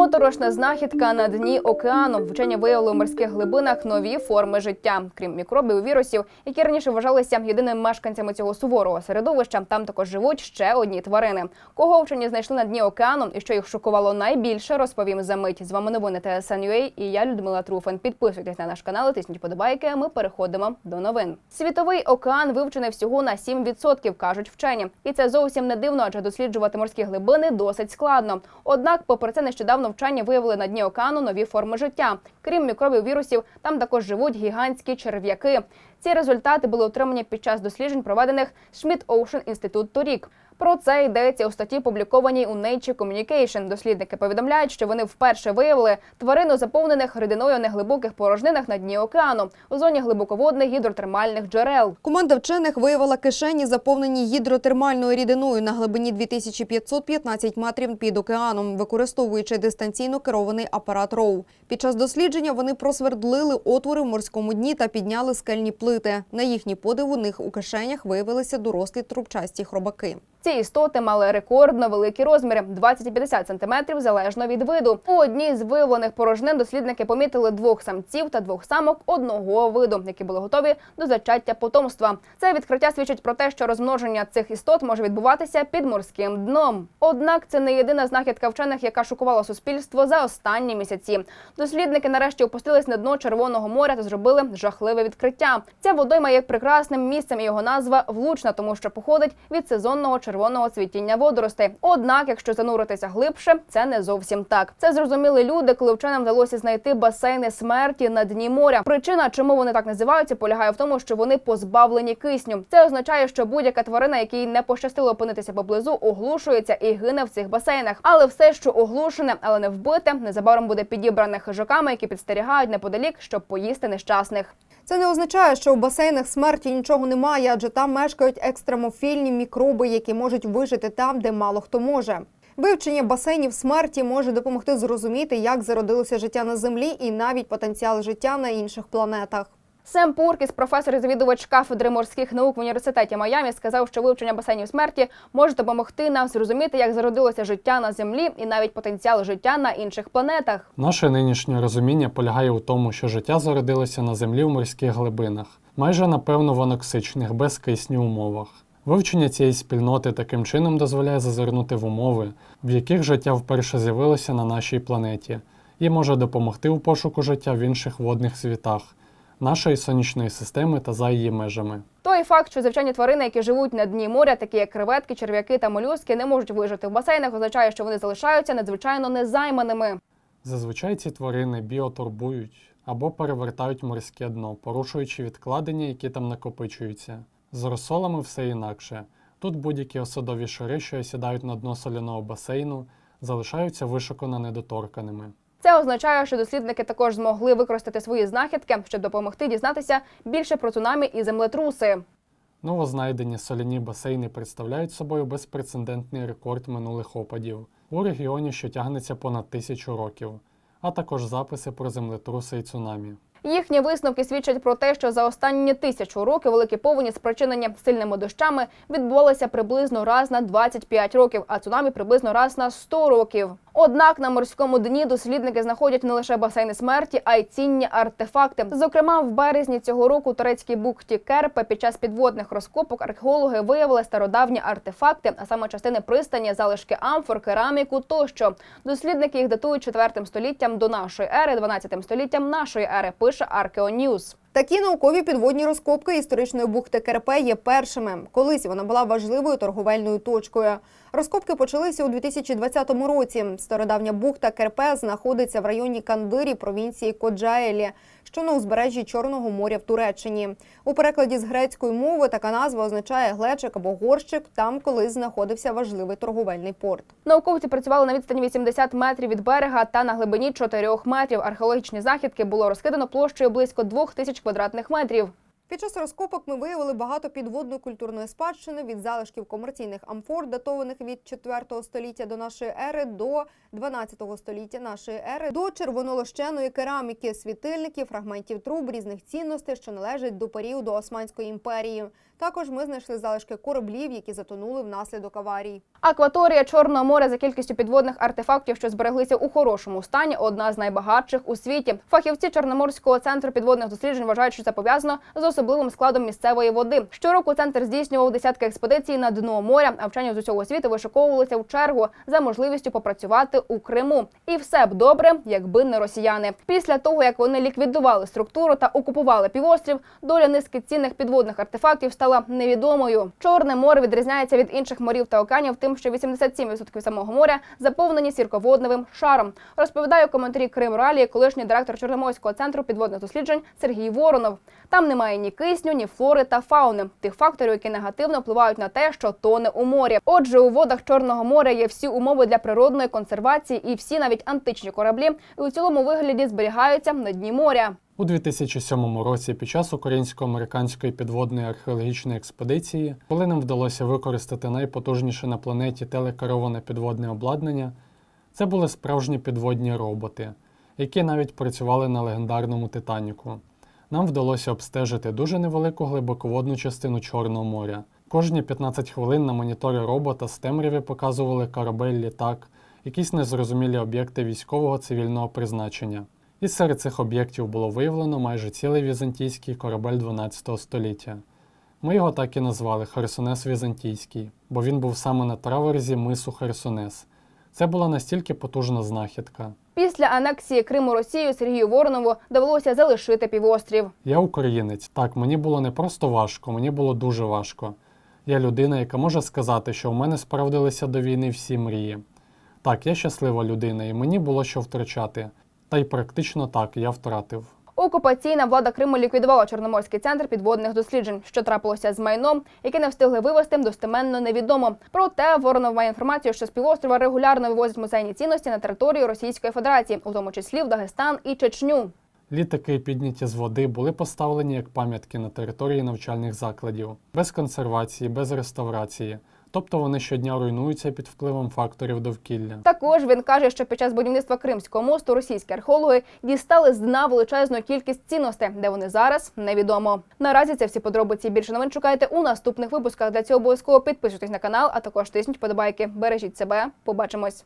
Моторошна знахідка на дні океану. Вчені виявили у морських глибинах нові форми життя. Крім мікробів і вірусів, які раніше вважалися єдиними мешканцями цього суворого середовища. Там також живуть ще одні тварини. Кого вчені знайшли на дні океану і що їх шокувало найбільше, розповім за мить. З вами новини ТСН.UA і я Людмила Труфан. Підписуйтесь на наш канал, тисніть подобайки. Ми переходимо до новин. Світовий океан вивчений всього на 7%, кажуть вчені, і це зовсім не дивно, адже досліджувати морські глибини досить складно. Однак, попри це, нещодавно вчені виявили на дні океану нові форми життя. Крім мікробів вірусів, там також живуть гігантські черв'яки. Ці результати були отримані під час досліджень, проведених Schmidt Ocean Institute торік. Про це йдеться у статті, публікованій у Nature Communication. Дослідники повідомляють, що вони вперше виявили тварину заповнених рідиною неглибоких порожнинах на дні океану у зоні глибоководних гідротермальних джерел. Команда вчених виявила кишені, заповнені гідротермальною рідиною на глибині 2515 метрів під океаном, використовуючи дистанційно керований апарат РОУ. Під час дослідження вони просвердлили отвори в морському дні та підняли скельні плити. На їхній подив у них у кишенях виявилися дорослі трубчасті хробаки. Ці істоти мали рекордно великі розміри 20 і 50 сантиметрів залежно від виду. У одній з виявлених порожнин дослідники помітили двох самців та двох самок одного виду, які були готові до зачаття потомства. Це відкриття свідчить про те, що розмноження цих істот може відбуватися під морським дном. Однак це не єдина знахідка вчених, яка шокувала суспільство за останні місяці. Дослідники нарешті опустились на дно Червоного моря та зробили жахливе відкриття. Ця водойма є прекрасним місцем, і його назва влучна, тому що походить від сезонного червоного цвітіння водоростей. Однак, якщо зануритися глибше, це не зовсім так. Це зрозуміли люди, коли вченим вдалося знайти басейни смерті на дні моря. Причина, чому вони так називаються, полягає в тому, що вони позбавлені кисню. Це означає, що будь-яка тварина, якій не пощастило опинитися поблизу, оглушується і гине в цих басейнах. Але все, що оглушене, але не вбите, незабаром буде підібране хижаками, які підстерігають неподалік, щоб поїсти нещасних. Це не означає, що в басейнах смерті нічого немає, адже там мешкають екстремофільні мікроби, які можуть вижити там, де мало хто може. Вивчення басейнів смерті може допомогти зрозуміти, як зародилося життя на землі і навіть потенціал життя на інших планетах. Сем Пуркіс, професор і завідувач кафедри морських наук в університеті Майамі, сказав, що вивчення басейнів смерті може допомогти нам зрозуміти, як зародилося життя на землі і навіть потенціал життя на інших планетах. Наше нинішнє розуміння полягає у тому, що життя зародилося на землі в морських глибинах, майже напевно в аноксичних, без кисню умовах. Вивчення цієї спільноти таким чином дозволяє зазирнути в умови, в яких життя вперше з'явилося на нашій планеті, і може допомогти у пошуку життя в інших водних світах, нашої сонячної системи та за її межами. Той факт, що завчені тварини, які живуть на дні моря, такі як креветки, черв'яки та молюски, не можуть вижити в басейнах, означає, що вони залишаються надзвичайно незайманими. Зазвичай ці тварини біотурбують або перевертають морське дно, порушуючи відкладення, які там накопичуються. З розсолами все інакше. Тут будь-які осадові шари, що осідають на дно соляного басейну, залишаються вишукано недоторканими. Це означає, що дослідники також змогли використати свої знахідки, щоб допомогти дізнатися більше про цунамі і землетруси. Новознайдені соляні басейни представляють собою безпрецедентний рекорд минулих опадів у регіоні, що тягнеться понад тисячу років, а також записи про землетруси і цунамі. Їхні висновки свідчать про те, що за останні тисячу років великі повені, спричинені сильними дощами, відбувалися приблизно раз на 25 років, а цунамі приблизно раз на 100 років. Однак на морському дні дослідники знаходять не лише басейни смерті, а й цінні артефакти. Зокрема, в березні цього року у турецькій бухті Керпе під час підводних розкопок археологи виявили стародавні артефакти, а саме частини пристані, залишки амфор, кераміку тощо. Дослідники їх датують 4 століттям до нашої ери, 12 століттям нашої ери. Пише Аркеоньюз. Такі наукові підводні розкопки історичної бухти Керпе є першими. Колись вона була важливою торговельною точкою. Розкопки почалися у 2020 році. Стародавня бухта Керпе знаходиться в районі Кандирі провінції Коджаелі, що на узбережжі Чорного моря в Туреччині. У перекладі з грецької мови така назва означає глечик або горщик. Там колись знаходився важливий торговельний порт. Науковці працювали на відстані 80 метрів від берега та на глибині 4 метрів. Археологічні західки було розкидано площею близько 2000 квадратних метрів. Під час розкопок ми виявили багато підводної культурної спадщини від залишків комерційних амфор, датованих від 4 століття до нашої ери до 12 століття нашої ери, до червонолощеної кераміки, світильників, фрагментів труб, різних цінностей, що належать до періоду Османської імперії. Також ми знайшли залишки кораблів, які затонули внаслідок аварій. Акваторія Чорного моря за кількістю підводних артефактів, що збереглися у хорошому стані, одна з найбагатших у світі. Фахівці Чорноморського центру підводних досліджень вважають, що це пов'язано з особливим складом місцевої води. Щороку центр здійснював десятки експедицій на дно моря, а вчені з усього світу вишиковувалися в чергу за можливістю попрацювати у Криму. І все б добре, якби не росіяни. Після того як вони ліквідували структуру та окупували півострів, доля низки цінних підводних артефактів стала невідомою. Чорне море відрізняється від інших морів та океанів тим, що 87% самого моря заповнені сірководневим шаром. Розповідає у коментарі Крим Ралії колишній директор Чорноморського центру підводних досліджень Сергій Воронов. Там немає ні кисню, ні флори та фауни, тих факторів, які негативно впливають на те, що тоне у морі. Отже, у водах Чорного моря є всі умови для природної консервації, і всі навіть античні кораблі і у цілому вигляді зберігаються на дні моря. У 2007 році під час українсько-американської підводної археологічної експедиції, коли нам вдалося використати найпотужніше на планеті телекероване підводне обладнання, це були справжні підводні роботи, які навіть працювали на легендарному Титаніку. Нам вдалося обстежити дуже невелику глибоководну частину Чорного моря. Кожні 15 хвилин на моніторі робота з темряви показували корабель, літак, якісь незрозумілі об'єкти військового цивільного призначення. І серед цих об'єктів було виявлено майже цілий візантійський корабель 12 століття. Ми його так і назвали Херсонес Візантійський, бо він був саме на траверзі мису Херсонес. Це була настільки потужна знахідка. Після анексії Криму Росією Сергію Воронову довелося залишити півострів. Я українець. Так, мені було не просто важко, мені було дуже важко. Я людина, яка може сказати, що у мене справдилися до війни всі мрії. Так, я щаслива людина, і мені було що втрачати. Та й практично так я втратив. Окупаційна влада Криму ліквідувала Чорноморський центр підводних досліджень. Що трапилося з майном, яке не встигли вивезти, достеменно невідомо. Проте Воронов має інформацію, що з півострова регулярно вивозять музейні цінності на територію Російської Федерації, у тому числі в Дагестан і Чечню. Літаки, підняті з води, були поставлені як пам'ятки на території навчальних закладів, без консервації, без реставрації. Тобто вони щодня руйнуються під впливом факторів довкілля. Також він каже, що під час будівництва Кримського мосту російські археологи дістали з дна величезну кількість цінностей, де вони зараз невідомо. Наразі це всі подробиці. Більше новин шукайте у наступних випусках. Для цього обов'язково підписуйтесь на канал, а також тисніть подобайки. Бережіть себе. Побачимось.